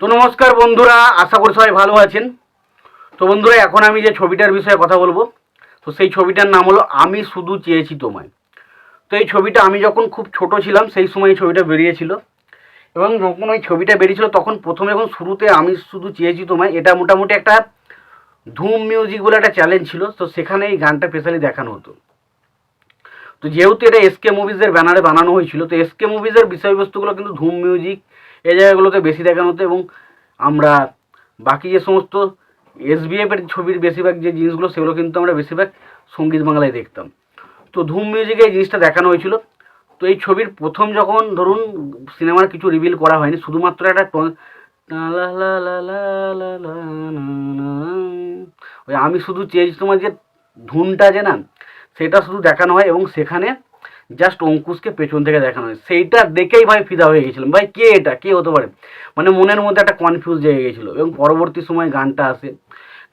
তো নমস্কার বন্ধুরা, আশা করি সবাই ভালো আছেন। তো বন্ধুরা, এখন আমি যে ছবিটার বিষয়ে কথা বলব, তো সেই ছবিটার নাম হলো আমি শুধু চেয়েছি তোমায়। তো এই ছবিটা আমি যখন খুব ছোট ছিলাম, সেই সময় এই ছবিটা বেরিয়েছিল। এবং যখন ওই ছবিটা বেরিয়েছিল, তখন প্রথমে যখন শুরুতে আমি শুধু চেয়েছি তোমায়, এটা মোটামুটি একটা ধুম মিউজিক বলে একটা চ্যালেঞ্জ ছিল, তো সেখানে এই গানটা স্পেশালি দেখানো হতো। তো যেহেতু এটা এসকে মুভিজের ব্যানারে বানানো হয়েছিল, তো এসকে মুভিজের বিষয়বস্তুগুলো কিন্তু ধুম মিউজিক এই জায়গাগুলোতে বেশি দেখানো হতো এবং আমরা বাকি যে সমস্ত এস এসবিএফের ছবির বেশিরভাগ যে জিনিসগুলো, সেগুলো কিন্তু আমরা বেশিরভাগ সংগীত বাংলায় দেখতাম তো ধুম মিউজিকে এই জিনিসটা দেখানো হয়েছিল তো এই ছবির প্রথম যখন ধরুন সিনেমার কিছু রিভিল করা হয়নি, শুধুমাত্র একটা। ওই আমি শুধু চেয়েছি তোমার যে ধুনটা যে না, সেটা শুধু দেখানো হয় এবং সেখানে জাস্ট অঙ্কুশকে পেছন থেকে দেখানো হয় সেইটা দেখেই ভাই ফিদা হয়ে গেছিলাম। ভাই, কে এটা? কে হতে পারে? মানে মনের মধ্যে একটা কনফিউজ জেগে গেছিল। এবং পরবর্তী সময় গানটা আসে।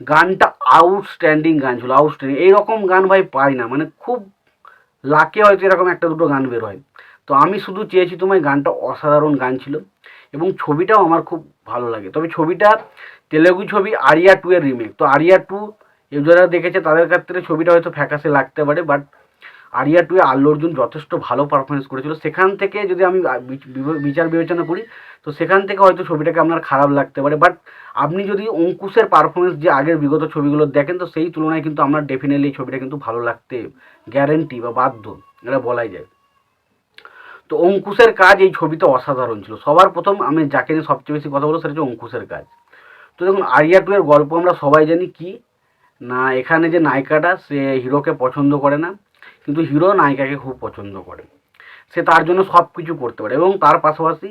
গানটা আউটস্ট্যান্ডিং গান ছিল আউটস্ট্যান্ডিং এইরকম গান ভাই পাই না। মানে খুব লাকে হয়তো এরকম একটা দুটো গান বের হয়। তো আমি শুধু চেয়েছি তোমায় গানটা অসাধারণ গান ছিল। এবং ছবিটাও আমার খুব ভালো লাগে। তবে ছবিটা তেলেগু ছবি আরিয়া টু এর রিমেক তো আরিয়া টু যারা দেখেছে তাদের ক্ষেত্রে ছবিটা হয়তো ফ্যাকাসে লাগতে পারে বাট আরিয়া টুয়ে আল্লু অর্জুন যথেষ্ট ভালো পারফরমেন্স করেছিল। সেখান থেকে যদি আমি বিচার বিবেচনা করি, তো সেখান থেকে হয়তো ছবিটাকে আপনার খারাপ লাগতে পারে। বাট আপনি যদি অঙ্কুশের পারফরমেন্স যে আগের বিগত ছবিগুলো দেখেন, তো সেই তুলনায় কিন্তু আপনার ডেফিনেটলি ছবিটা কিন্তু ভালো লাগতে গ্যারেন্টি বা বাধ্য, এটা বলাই যায়। তো অঙ্কুশের কাজ এই ছবিতে অসাধারণ ছিল। সবার প্রথম আমি যাকে নিয়ে সবচেয়ে বেশি কথা বলব, সেটা হচ্ছে অঙ্কুশের কাজ। তো দেখুন, আরিয়া টু এর গল্প আমরা সবাই জানি কি? না, এখানে যে নায়িকাটা, সে হিরোকে পছন্দ করে না। কিন্তু হিরো নায়িকাকে খুব পছন্দ করে। সে তার জন্য সব কিছু করতে পারে এবং তার পাশাপাশি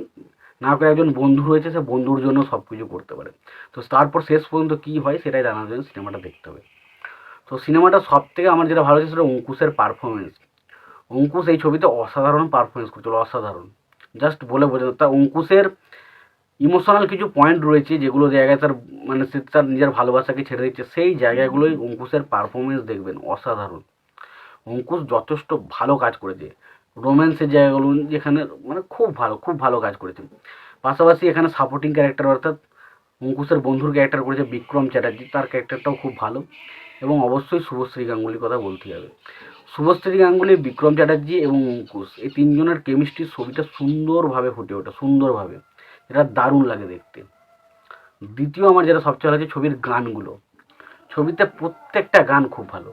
নায়কের একজন বন্ধু রয়েছে, সে বন্ধুর জন্য সব কিছু করতে পারে। তো তারপর শেষ পর্যন্ত কী হয় সেটাই জানার জন্য সিনেমাটা দেখতে হবে। তো সিনেমাটা সব থেকে আমার যেটা ভালো হয়েছে সেটা অঙ্কুশের পারফরমেন্স অঙ্কুশ এই ছবিতে অসাধারণ পারফরমেন্স করছিল, অসাধারণ। জাস্ট বলে বোঝা তা অঙ্কুশের ইমোশনাল কিছু পয়েন্ট রয়েছে যেগুলো জায়গায় তার মানে সে তার নিজের ভালোবাসাকে ছেড়ে দিচ্ছে, সেই জায়গাগুলোই অঙ্কুশের পারফরমেন্স দেখবেন অসাধারণ। অঙ্কুশ যথেষ্ট ভালো কাজ করেছে। রোম্যান্সের জায়গাগুলো যেখানে মানে খুব ভালো খুব ভালো কাজ করেছে। পাশাপাশি এখানে সাপোর্টিং ক্যারেক্টার অর্থাৎ অঙ্কুশের বন্ধুর ক্যারেক্টার করেছে বিক্রম চ্যাটার্জি, তার ক্যারেক্টারটাও খুব ভালো। এবং অবশ্যই শুভশ্রী গাঙ্গুলির কথা বলতে হবে। শুভশ্রী গাঙ্গুলি, বিক্রম চ্যাটার্জি এবং অঙ্কুশ এই তিনজনের কেমিস্ট্রি ছবিটা সুন্দরভাবে ফুটে ওঠে, সুন্দরভাবে। এটা দারুণ লাগে দেখতে। দ্বিতীয় আমার যেটা সবচেয়ে ভালো ছবির গানগুলো। ছবিতে প্রত্যেকটা গান খুব ভালো।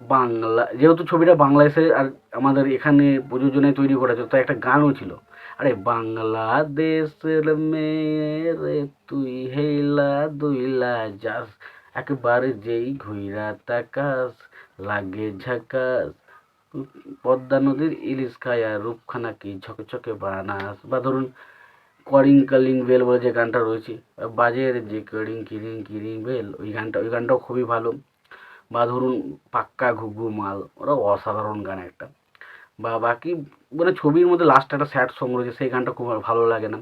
বাংলা, যেহেতু ছবিটা বাংলাদেশে আর আমাদের এখানে প্রযোজনায় তৈরি করা তো একটা গানও ছিল। আরে বাংলাদেশের মেয়ে তুই হেলা দুইলা যাস, একবার যেই ঘুইরা তাকাস, লাগে ঝাকাস। পদ্মা নদীর ইলিশ খায়া রূপখানা কি ঝকঝকে বানাস? বা ধরুন করিং কালিং বেল বলে যে গানটা রয়েছে, বাজের যে করিং কিরিং কিরিং বেল, ওই গানটা, ওই গানটাও খুবই ভালো। বা ধরুন পাক্কা ঘুঘু মাল, ওরা অসাধারণ গান একটা। বা বাকি মানে ছবির মধ্যে লাস্ট একটা স্যাড সং রয়েছে, সেই গানটা খুব ভালো লাগে না।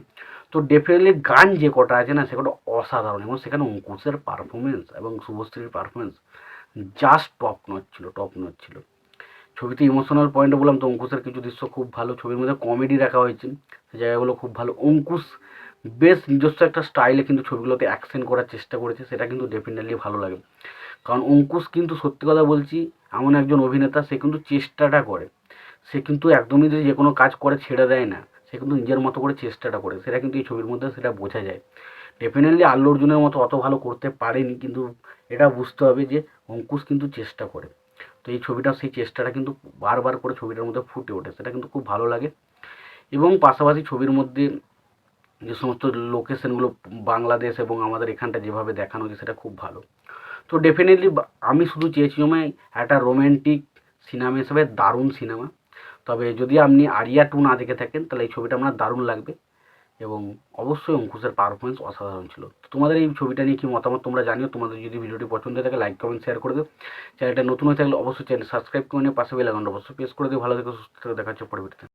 তো ডেফিনেটলি গান যে কটা আছে না, সে কটা অসাধারণ। এবং সেখানে অঙ্কুশের পারফরমেন্স এবং শুভশ্রীর পারফরমেন্স জাস্ট টপ নচ ছিল টপ নচ ছিল। ছবিতে ইমোশনাল পয়েন্টে বললাম তো, অঙ্কুশের কিছু দৃশ্য খুব ভালো। ছবির মধ্যে কমেডি রাখা হয়েছে। সেই জায়গাগুলো খুব ভালো। অঙ্কুশ বেশ নিজস্ব একটা স্টাইলে কিন্তু ছবিগুলোকে অ্যাকশন করার চেষ্টা করেছে, সেটা কিন্তু ডেফিনেটলি ভালো লাগে। কারণ অঙ্কুশ কিন্তু সত্যি কথা বলছি, এমন একজন অভিনেতা, সে কিন্তু চেষ্টাটা করে। সে কিন্তু একদমই যদি যে কোনো কাজ করে ছেড়ে দেয় না, সে কিন্তু নিজের মতো করে চেষ্টাটা করে। সেটা কিন্তু এই ছবির মধ্যে সেটা বোঝা যায়। ডেফিনেটলি আল্লু অর্জুনের মতো অত ভালো করতে পারেনি, কিন্তু এটা বুঝতে হবে যে অঙ্কুশ কিন্তু চেষ্টা করে। তো এই ছবিটা, সেই চেষ্টাটা কিন্তু বারবার করে ছবিটার মধ্যে ফুটে ওঠে, সেটা কিন্তু খুব ভালো লাগে। এবং পাশাপাশি ছবির মধ্যে যে সমস্ত লোকেশনগুলো বাংলাদেশ এবং আমাদের এখানটা যেভাবে দেখানো হয়েছে সেটা খুব ভালো। তো ডেফিনেটলি আমি শুধু চেয়েছি সময় একটা রোম্যান্টিক সিনেমা হিসেবে দারুণ সিনেমা তবে যদি আপনি আরিয়া টু না দেখে থাকেন, তাহলে এই ছবিটা আপনার দারুণ লাগবে এবং অবশ্যই অঙ্কুশের পারফরমেন্স অসাধারণ ছিল। তোমাদের এই ছবিটা নিয়ে কি মতামত তোমরা জানিও? তোমাদের যদি ভিডিওটি পছন্দ হয়ে থাকে লাইক কমেন্ট শেয়ার করে দিও। চ্যানেলটা নতুন হয়ে থাকলে অবশ্যই চ্যানেল সাবস্ক্রাইব করে নিয়ে পাশে বেলাগানটা অবশ্যই প্রেস করে দিও। ভালো থেকে, সুস্থ থেকে। দেখা হচ্ছে পরবর্তীতে